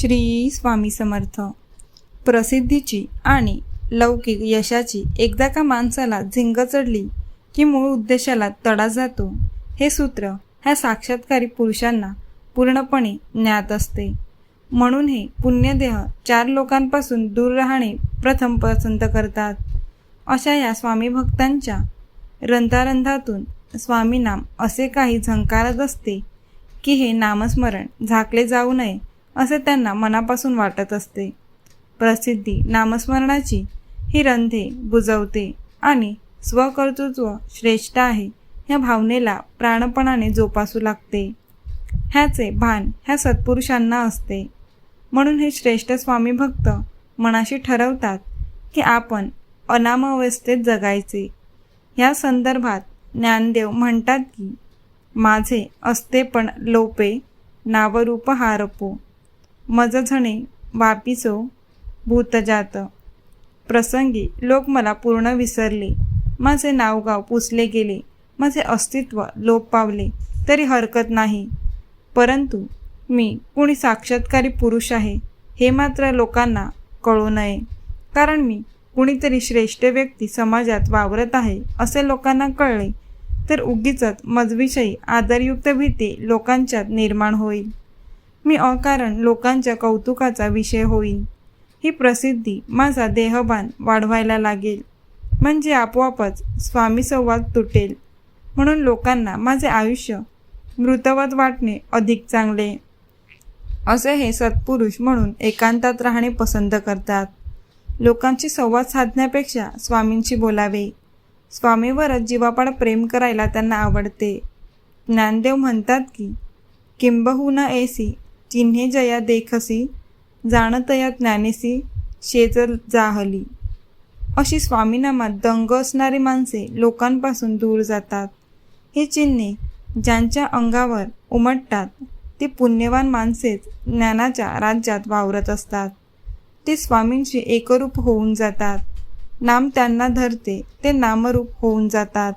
श्री स्वामी समर्थ. प्रसिद्धीची आणि लौकिक यशाची एकदा का माणसाला झिंग चढली की मूळ उद्देशाला तडा जातो हे सूत्र ह्या साक्षात्कारी पुरुषांना पूर्णपणे ज्ञात असते. म्हणून हे पुण्यदेह चार लोकांपासून दूर राहणे प्रथम पसंत करतात. अशा या स्वामी भक्तांच्या रंधारंधातून स्वामी नाम असे काही झंकारत असते की हे नामस्मरण झाकले जाऊ नये असे त्यांना मनापासून वाटत असते. प्रसिद्धी नामस्मरणाची ही रंधे बुजवते आणि स्वकर्तृत्व श्रेष्ठ आहे ह्या भावनेला प्राणपणाने जोपासू लागते. ह्याचे भान ह्या सत्पुरुषांना असते. म्हणून हे श्रेष्ठ स्वामी भक्त मनाशी ठरवतात की आपण अनामावस्थेत जगायचे. या संदर्भात ज्ञानदेव म्हणतात की माझे असते पण लोपे नावरूप हारपो. मजझणे वापिसो भूतजात. प्रसंगी लोक मला पूर्ण विसरले. माझे नावगाव पुसले गेले. माझे अस्तित्व लोप पावले. तरी हरकत नाही. परंतु मी कुणी साक्षात्कारी पुरुष आहे हे मात्र लोकांना कळू नये. कारण मी कुणीतरी श्रेष्ठ व्यक्ती समाजात वावरत आहे असे लोकांना कळले. तर उगीच मजविषयी आदरयुक्त भीती लोकांच्यात निर्माण होईल. मी अकारण लोकांच्या कौतुकाचा विषय होईन. ही प्रसिद्धी माझा देहबान वाढवायला लागेल. म्हणजे आपोआपच स्वामी संवाद तुटेल. म्हणून लोकांना माझे आयुष्य मृतवत वाटणे अधिक चांगले. असे हे सत्पुरुष म्हणून एकांतात राहणे पसंत करतात. लोकांशी संवाद साधण्यापेक्षा स्वामींशी बोलावे. स्वामीवरच जीवापाड प्रेम करायला त्यांना आवडते. ज्ञानदेव म्हणतात की किंबहुना एसी चिन्हे जया देखसी जाणतया ज्ञानेसी शेज जाहली. अशी स्वामीनामात दंग असणारी माणसे लोकांपासून दूर जातात. हे चिन्हे ज्यांच्या अंगावर उमटतात ते पुण्यवान माणसेच ज्ञानाच्या राज्यात वावरत असतात. ते स्वामींशी एकरूप होऊन जातात. नाम त्यांना धरते ते नामरूप होऊन जातात.